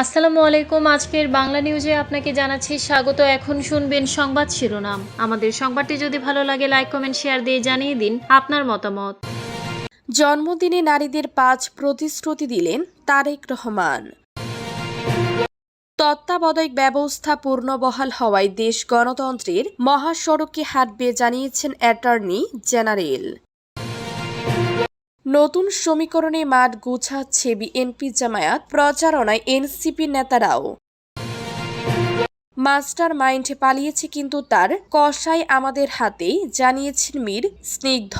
আসসালামু আলাইকুম। আজকের বাংলা নিউজে আপনাকে জানাচ্ছি স্বাগত। এখন শুনবেন সংবাদ শিরোনাম। আমাদের সংবাদটি যদি ভালো লাগে লাইক কমেন্ট শেয়ার দিয়ে জানিয়ে দিন আপনার মতামত। জন্মদিনে নারীদের পাঁচ প্রতিশ্রুতি দিলেন তারেক রহমান। তত্ত্বাবধায়ক ব্যবস্থা পূর্ণবহাল হওয়ায় দেশ গণতন্ত্রের মহাসড়কে হাঁটবে জানিয়েছেন অ্যাটর্নি জেনারেল। নতুন সমীকরণে মাঠ গুছাচ্ছে বিএনপি জামায়াত, প্রচারণায় এনসিপি নেতারাও। মাস্টার মাইন্ড পালিয়েছে কিন্তু তার কষাই আমাদের হাতেই, জানিয়েছেন মীর স্নিগ্ধ।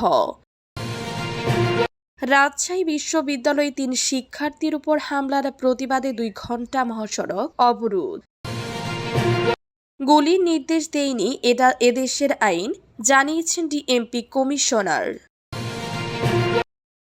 রাজশাহী বিশ্ববিদ্যালয়ে তিন শিক্ষার্থীর উপর হামলার প্রতিবাদে দুই ঘণ্টা মহাসড়ক অবরোধ। গুলির নির্দেশ দেয়নি এটা এদেশের আইন, জানিয়েছেন ডিএমপি কমিশনার।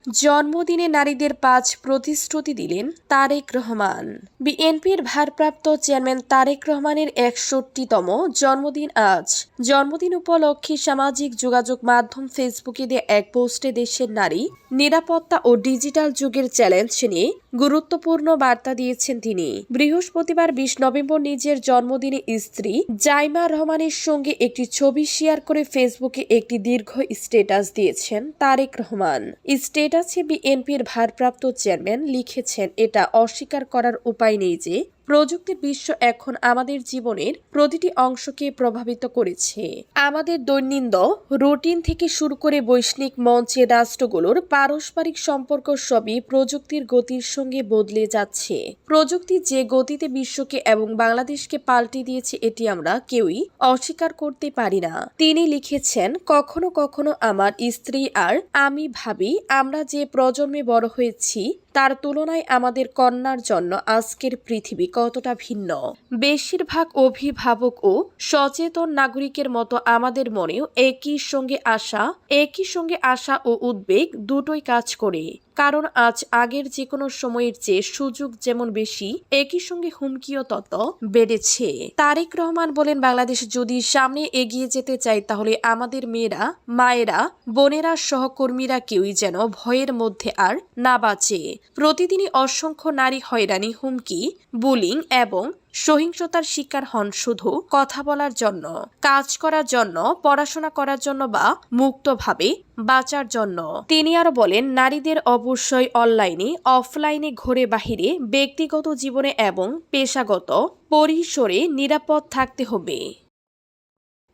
জন্মদিনে নারীদের পাঁচ প্রতিশ্রুতি দিলেন তারেক রহমান। বিএনপির ভারপ্রাপ্ত চেয়ারম্যান তারেক রহমানের একষট্টিতম জন্মদিন আজ। জন্মদিন উপলক্ষে সামাজিক যোগাযোগ মাধ্যম ফেসবুকে দিয়ে এক পোস্টে দেশের নারী নিরাপত্তা ও ডিজিটাল যুগের চ্যালেঞ্জ নিয়ে গুরুত্বপূর্ণ বার্তা দিয়েছেন তিনি। বৃহস্পতিবার বিশ নভেম্বর নিজের জন্মদিনে স্ত্রী জাইমা রহমানের সঙ্গে একটি ছবি শেয়ার করে ফেসবুকে একটি দীর্ঘ স্টেটাস দিয়েছেন তারেক রহমান। স্ট্যাটাসে বিএনপির ভারপ্রাপ্ত চেয়ারম্যান লিখেছেন এটা অস্বীকার করার উপায় নেই যে প্রযুক্তির বিশ্ব এখন আমাদের জীবনের প্রতিটি অংশকে প্রভাবিত করেছে। আমাদের দৈনন্দিন রুটিন থেকে শুরু করে বৈশ্বিক মঞ্চে রাষ্ট্রগুলোর পারস্পরিক সম্পর্ক সবই প্রযুক্তির গতির সঙ্গে বদলে যাচ্ছে। প্রযুক্তি যে গতিতে বিশ্বকে এবং বাংলাদেশকে পাল্টে দিয়েছে, এটি আমরা কেউই অস্বীকার করতে পারি না। তিনি লিখেছেন, কখনো কখনো আমার স্ত্রী আর আমি ভাবি, আমরা যে প্রজন্মে বড় হয়েছি তার তুলনায় আমাদের কন্যার জন্য আজকের পৃথিবী কতটা ভিন্ন? বেশিরভাগ অভিভাবক ও সচেতন নাগরিকের মতো আমাদের মনেও একই সঙ্গে আশা, একই সঙ্গে আশা ও উদ্বেগ দুটোই কাজ করে। কারণ আজ আগের যে কোনো সময়ের চেয়ে সুযোগ যেমন বেশি, একই সঙ্গে হুমকিও তত বেড়েছে। তারেক রহমান বলেন, বাংলাদেশ যদি সামনে এগিয়ে যেতে চায়, তাহলে আমাদের মেয়েরা, মায়েরা, বোনেরা, সহকর্মীরা কেউই যেন ভয়ের মধ্যে আর না বাঁচে। প্রতিদিনই অসংখ্য নারী হয়রানি, হুমকি, বুলিং এবং সহিংসতার শিকার হন শুধু কথা বলার জন্য, কাজ করার জন্য, পড়াশোনা করার জন্য বা মুক্তভাবে বাঁচার জন্য। তিনি আরও বলেন, নারীদের অবশ্যই অনলাইনে, অফলাইনে, ঘরে বাহিরে, ব্যক্তিগত জীবনে এবং পেশাগত পরিসরে নিরাপদ থাকতে হবে।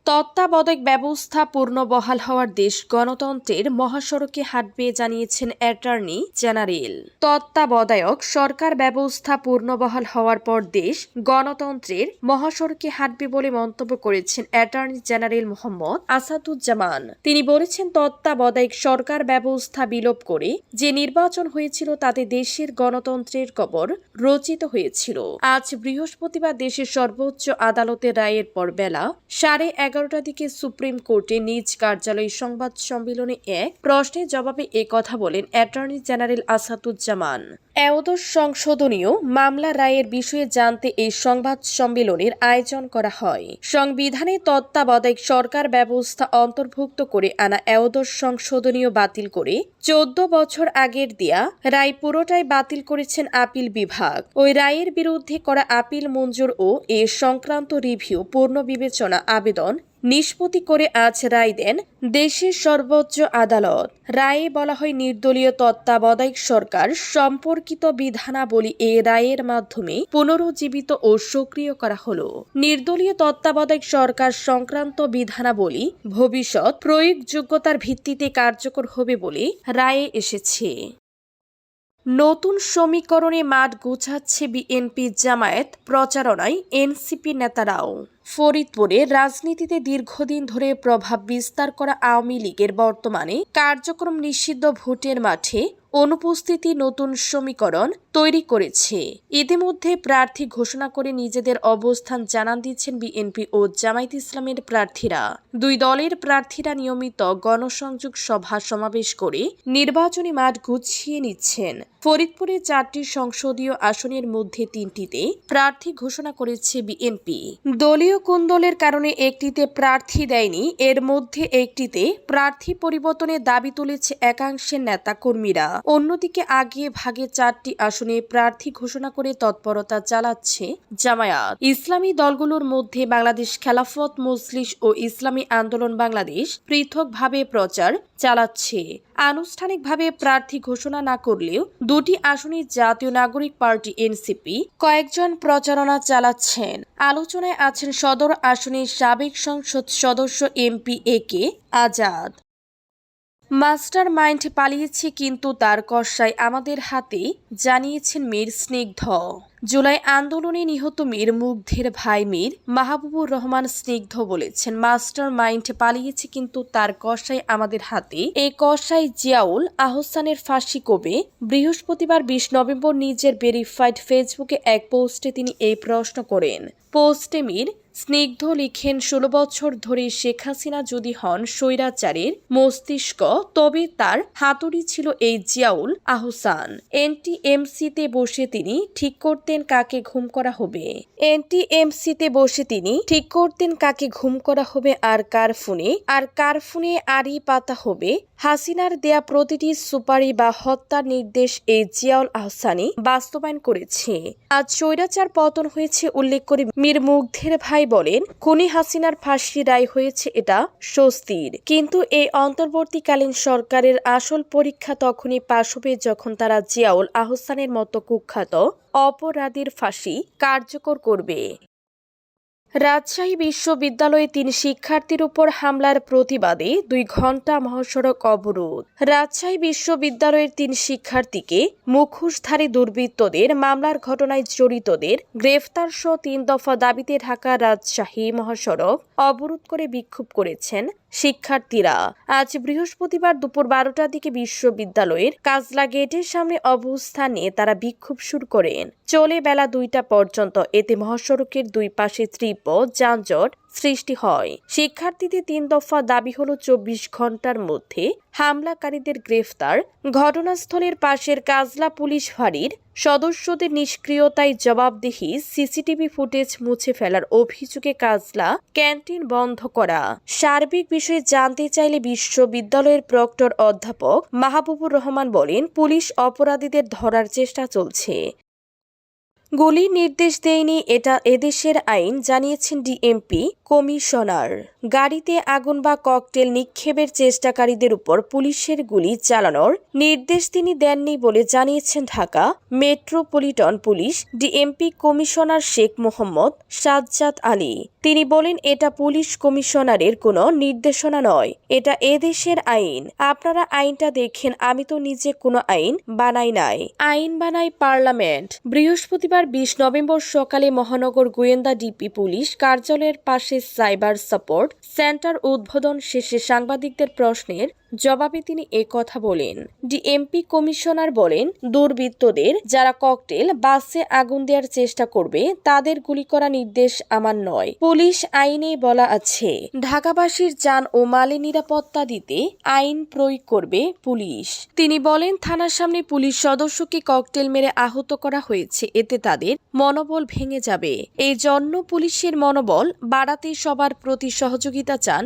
তত্ত্বাবধায়ক ব্যবস্থা পূর্ণবহাল হওয়ার দেশ গণতন্ত্রের মহাসড়কে হাঁটবে জানিয়েছেন অ্যাটর্নি জেনারেল। তত্ত্বাবধায়ক সরকার ব্যবস্থা পূর্ণবহাল হওয়ার পর দেশ গণতন্ত্রের মহাসড়কে হাঁটবে বলে মন্তব্য করেছেন অ্যাটর্নি জেনারেল মোহাম্মদ আসাদুজ্জামান। তিনি বলেছেন, তত্ত্বাবধায়ক সরকার ব্যবস্থা বিলোপ করে যে নির্বাচন হয়েছিল তাতে দেশের গণতন্ত্রের কবর রচিত হয়েছিল। আজ বৃহস্পতিবার দেশের সর্বোচ্চ আদালতের রায়ের পর বেলা সাড়ে এগারোটার দিকে সুপ্রিম কোর্টে নিজ কার্যালয়ে সংবাদ সম্মেলনে এক প্রশ্নের জবাবে এ কথা বলেন অ্যাটর্নি জেনারেল আসাদুজ্জামান। এওদশ সংশোধনীয় মামলা রায়ের বিষয়ে জানতে এই সংবাদ সম্মেলনের আয়োজন করা হয়। সংবিধানে তত্ত্বাবধায়ক সরকার ব্যবস্থা অন্তর্ভুক্ত করে আনা এওদশ সংশোধনীয় বাতিল করে চোদ্দ বছর আগের দেয়া রায় পুরোটাই বাতিল করেছেন আপিল বিভাগ। ওই রায়ের বিরুদ্ধে করা আপিল মঞ্জুর ও এ সংক্রান্ত রিভিউ, পূর্ণ বিবেচনা, আবেদন নিষ্পত্তি করে আজ রায় দেন দেশের সর্বোচ্চ আদালত। রায়ে বলা হয়, নির্দলীয় তত্ত্বাবধায়ক সরকার সম্পর্কিত বিধানাবলী এ রায়ের মাধ্যমে পুনরুজ্জীবিত ও সক্রিয় করা হল। নির্দলীয় তত্ত্বাবধায়ক সরকার সংক্রান্ত বিধানাবলী ভবিষ্যৎ প্রয়োগযোগ্যতার ভিত্তিতে কার্যকর হবে বলে রায়ে এসেছে। নতুন সমীকরণে মাঠ গুছাচ্ছে বিএনপি জামায়াত, প্রচারণায় এনসিপি নেতারাও। ফরিদপুরে রাজনীতিতে দীর্ঘদিন ধরে প্রভাব বিস্তার করা আওয়ামী লীগের বর্তমানে কার্যক্রম নিষিদ্ধ ভোটের মাঠে অনুপস্থিতি নতুন সমীকরণ তৈরি করেছে। ইতিমধ্যে প্রার্থী ঘোষণা করে নিজেদের অবস্থান জানান দিচ্ছেন বিএনপি ও জামায়াত ইসলামের প্রার্থীরা। দুই দলের প্রার্থীরা নিয়মিত গণসংযোগ সভা সমাবেশ করে নির্বাচনী মাঠ গুছিয়ে নিচ্ছেন। ফরিদপুরে চারটি সংসদীয় আসনের মধ্যে তিনটিতে প্রার্থী ঘোষণা করেছে বিএনপি। দলীয় যদিও কুন্দলের কারণে একটিতে প্রার্থী দেয়নি, এর মধ্যে একটিতে প্রার্থী পরিবর্তনের দাবি তুলেছে একাংশের নেতা কর্মীরা অন্যদিকে আগে ভাগে চারটি আসনে প্রার্থী ঘোষণা করে তৎপরতা চালাচ্ছে জামায়াত। ইসলামী দলগুলোর মধ্যে বাংলাদেশ খেলাফত, মজলিস ও ইসলামী আন্দোলন বাংলাদেশ পৃথকভাবে প্রচার চালাচ্ছে। আনুষ্ঠানিকভাবে প্রার্থী ঘোষণা না করলেও দুটি আসনে জাতীয় নাগরিক পার্টি এনসিপি কয়েকজন প্রচারণা চালাচ্ছেন। আলোচনায় আছেন সদর আসনের সাবেক সংসদ সদস্য MP A K Azad. Mastermind পালিয়েছে কিন্তু তার কষায় আমাদের হাতে, জানিয়েছেন মীর স্নিগ্ধ। জুলাই আন্দোলনে নিহত মীর মুগ্ধের ভাই মীর মাহবুবুর রহমান স্নিগ্ধ বলেছেন, মাস্টার মাইন্ড পালিয়েছে কিন্তু তার কষাই আমাদের হাতে। এই কষাই জিয়াউল আহসানের ফাঁসি কবে? বৃহস্পতিবার বিশ নভেম্বর নিজের ভেরিফাইড ফেসবুকে এক পোস্টে তিনি এই প্রশ্ন করেন। পোস্টে মীর স্নিগ্ধ লিখেন, ষোলো বছর ধরে শেখ হাসিনা যদি হন স্বৈরাচারের মস্তিষ্ক, তবে তার হাতুড়ি ছিল এই জিয়াউল আহসান। এনটিএমসিতে বসে তিনি ঠিক করতেন কাকে ঘুম করা হবে। এনটিএমসিতে বসে তিনি, ঠিক করতেন কাকে ঘুম করা হবে আর কার ফোনে, আর কার ফোনে আড়ি পাতা হবে। হাসিনার দেয়া প্রতিটি সুপারি বা হত্যার নির্দেশ এই জিয়াউল আহসানি বাস্তবায়ন করেছে। আজ স্বৈরাচার পতন হয়েছে উল্লেখ করে মীর মুগ্ধের ভাই বলেন, খুনি হাসিনার ফাঁসি রায় হয়েছে এটা স্বস্তির। কিন্তু এই অন্তর্বর্তীকালীন সরকারের আসল পরীক্ষা তখনই পাশ হবে যখন তারা জিয়াউল আহসানের মতো কুখ্যাত অপরাধীর ফাঁসি কার্যকর করবে। রাজশাহী বিশ্ববিদ্যালয়ে তিন শিক্ষার্থীর উপর হামলার প্রতিবাদে দুই ঘণ্টা মহাসড়ক অবরোধ। রাজশাহী বিশ্ববিদ্যালয়ের তিন শিক্ষার্থীকে মুখোশধারী দুর্বৃত্তদের মামলার ঘটনায় জড়িতদের গ্রেফতার সহ তিন দফা দাবিতে ঢাকা রাজশাহী মহাসড়ক অবরোধ করে বিক্ষোভ করেছেন শিক্ষার্থীরা। আজ বৃহস্পতিবার দুপুর বারোটার দিকে বিশ্ববিদ্যালয়ের কাজলা গেটের সামনে অবস্থানে তারা বিক্ষোভ শুরু করেন। চলে বেলা দুইটা পর্যন্ত এতে মহাসড়কের দুই পাশে তীব্র যানজট সৃষ্টি হয়। শিক্ষার্থীদের তিন দফা দাবি হলো চব্বিশ ঘণ্টার মধ্যে হামলাকারীদের গ্রেফতার, ঘটনাস্থলের পাশের কাজলা পুলিশ ফাঁড়ির সদস্যদের নিষ্ক্রিয়তায় জবাবদিহি, সিসিটিভি ফুটেজ মুছে ফেলার অভিযোগে কাজলা ক্যান্টিন বন্ধ করা। সার্বিক বিষয়ে জানতে চাইলে বিশ্ববিদ্যালয়ের প্রক্টর অধ্যাপক মাহবুবুর রহমান বলেন, পুলিশ অপরাধীদের ধরার চেষ্টা চলছে। গুলির নির্দেশ দেয়নি, এটা এদেশের আইন, জানিয়েছেন ডিএমপি কমিশনার। গাড়িতে আগুন বা ককটেল নিক্ষেপের চেষ্টাকারীদের উপর পুলিশের গুলি চালানোর নির্দেশ তিনি দেননি বলে জানিয়েছেন Dhaka metropolitan police DMP commissioner Sheikh Mohammad Sajjad Ali. তিনি বলেন, এটা পুলিশ কমিশনারের কোনো নির্দেশনা নয়। এটা এদেশের আইন। আপনারা আইনটা দেখেন, আমি তো নিজে কোনো আইন বানাই নাই। আইন বানাই পার্লামেন্ট। বৃহস্পতিবার বিশ নভেম্বর সকালে মহানগর গোয়েন্দা ডিপি পুলিশ কার্যালয়ের পাশে সাইবার সাপোর্ট সেন্টার উদ্বোধন শেষে সাংবাদিকদের প্রশ্নের জবাবে তিনি এ কথা বলেন। ডিএমপি কমিশনার বলেন, দুর্বৃত্তদের যারা ককটেল, বাসে আগুন দেওয়ার চেষ্টা করবে, তাদের গুলি করা নির্দেশ আমার নয়। পুলিশ আইনে বলা আছে, ঢাকাবাসীর যান ও মালে নিরাপত্তা দিতে আইন প্রয়োগ করবে পুলিশ। তিনি বলেন, থানার সামনে পুলিশ সদস্যকে ককটেল মেরে আহত করা হয়েছে, এতে তাদের মনোবল ভেঙে যাবে। এই জন্য পুলিশের মনোবল বাড়াতে সবার প্রতি সহযোগিতা চান